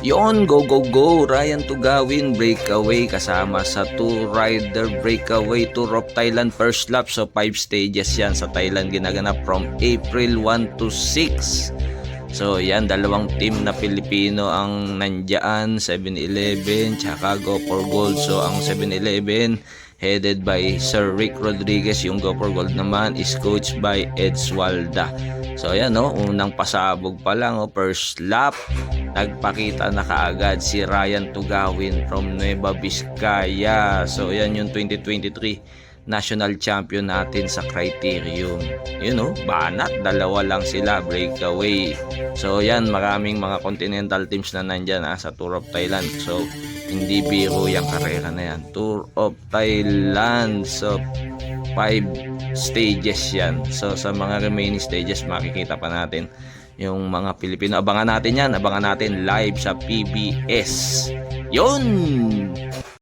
Yon, go go go, Ryan Tugawin, breakaway kasama sa two rider breakaway tour of Thailand first lap. So 5 stages yan sa Thailand ginaganap from April 1 to 6. So yan, dalawang team na Pilipino ang nandyan, 7-Eleven, tsaka Go for Gold. So ang 7-Eleven headed by Sir Rick Rodriguez, yung Go for Gold naman is coached by Ed Swalda. So ayan no, unang pasabog pa lang, oh, first lap, nagpakita na kaagad si Ryan Tugawin from Nueva Vizcaya. So ayan yung 2023 national champion natin sa criterium. You know, banat, dalawa lang sila, breakaway. So yan, maraming mga continental teams na nandyan ah, sa Tour of Thailand. So, hindi biro yung karera na yan. Tour of Thailand. So, five stages yan. So, sa mga remaining stages, makikita pa natin yung mga Pilipino. Abangan natin yan. Abangan natin live sa PBS. Yun!